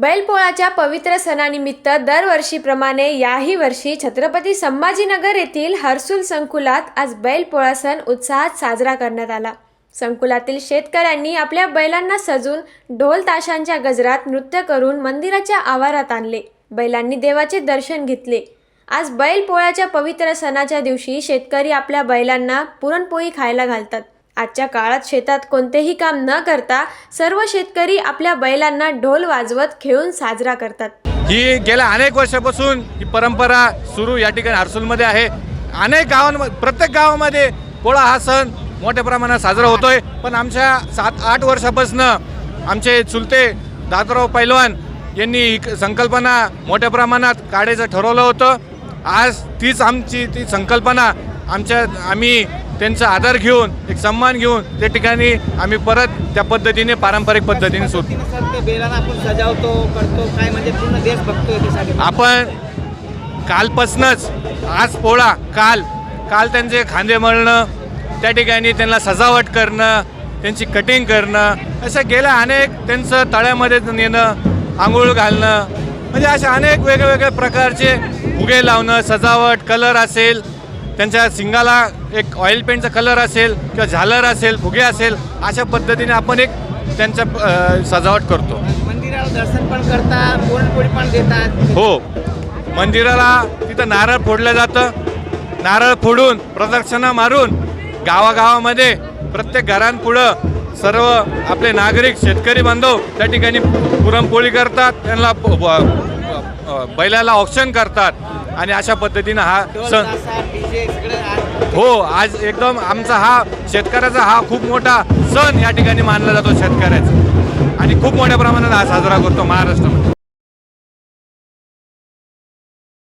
बैलपोळाच्या पवित्र सणानिमित्त दरवर्षीप्रमाणे याही वर्षी छत्रपती संभाजीनगर येथील हर्सुल संकुलात आज बैलपोळा सण उत्साहात साजरा करण्यात आला. संकुलातील शेतकऱ्यांनी आपल्या बैलांना सजून ढोल ताशांच्या गजरात नृत्य करून मंदिराच्या आवारात आणले. बैलांनी देवाचे दर्शन घेतले. आज बैलपोळ्याच्या पवित्र सणाच्या दिवशी शेतकरी आपल्या बैलांना पुरणपोळी खायला घालतात. आजच्या काळात शेतात कोणतेही काम न करता सर्व शेतकरी आपल्या बैलांना ढोल वाजवत खेळून साजरा करतात. ही गेल्या अनेक वर्षापासून ही परंपरा सुरू या ठिकाणी हर्सूलमध्ये आहे. अनेक गावांमध्ये प्रत्येक गावामध्ये पोळा हा सण मोठ्या प्रमाणात साजरा होतोय. पण आमच्या सात आठ वर्षापासून आमचे चुलते दादराव पैलवान यांनी ही संकल्पना मोठ्या प्रमाणात काढायचं ठरवलं होतं. आज तीच आमची ती संकल्पना आमच्या आम्ही त्यांचा आदर घेऊन एक सन्मान घेऊन त्या ठिकाणी आम्ही परत त्या पद्धतीने पारंपरिक पद्धतीने सुरू पद्धतीनुसार ते बैलांना आपण सजावतो करतो काय म्हणजे पूर्ण देश आपण कालपासनंच आज पोळा काल काल त्यांचे खांदे मळणं त्या ठिकाणी त्यांना सजावट करणं त्यांची कटिंग करणं असं गेल्या अनेक त्यांचं तळ्यामध्ये नेणं आंघोळ घालणं म्हणजे असे अनेक वेगवेगळ्या प्रकारचे फुगे लावणं सजावट कलर असेल त्यांच्या सिंगाला एक ऑइल पेंटचा कलर असेल किंवा झालर असेल फुगे असेल अशा पद्धतीने आपण एक त्यांच्या सजावट करतो. मंदिराला दर्शन पण करतात पुरणपोळी पण देतात. हो. मंदिराला तिथं नारळ फोडलं जातं. नारळ फोडून प्रदक्षिणा मारून गावागावामध्ये प्रत्येक घरांपुढं सर्व आपले नागरिक शेतकरी बांधव त्या ठिकाणी पुरणपोळी करतात. त्यांना बैलाला ऑप्शन करतात. आणि अशा पद्धतीनं हा सण हो आज एकदम आमचा हा शेतकऱ्याचा हा खूप मोठा सण या ठिकाणी मानला जातो शेतकऱ्याचा. आणि खूप मोठ्या प्रमाणात हा साजरा करतो महाराष्ट्रामध्ये.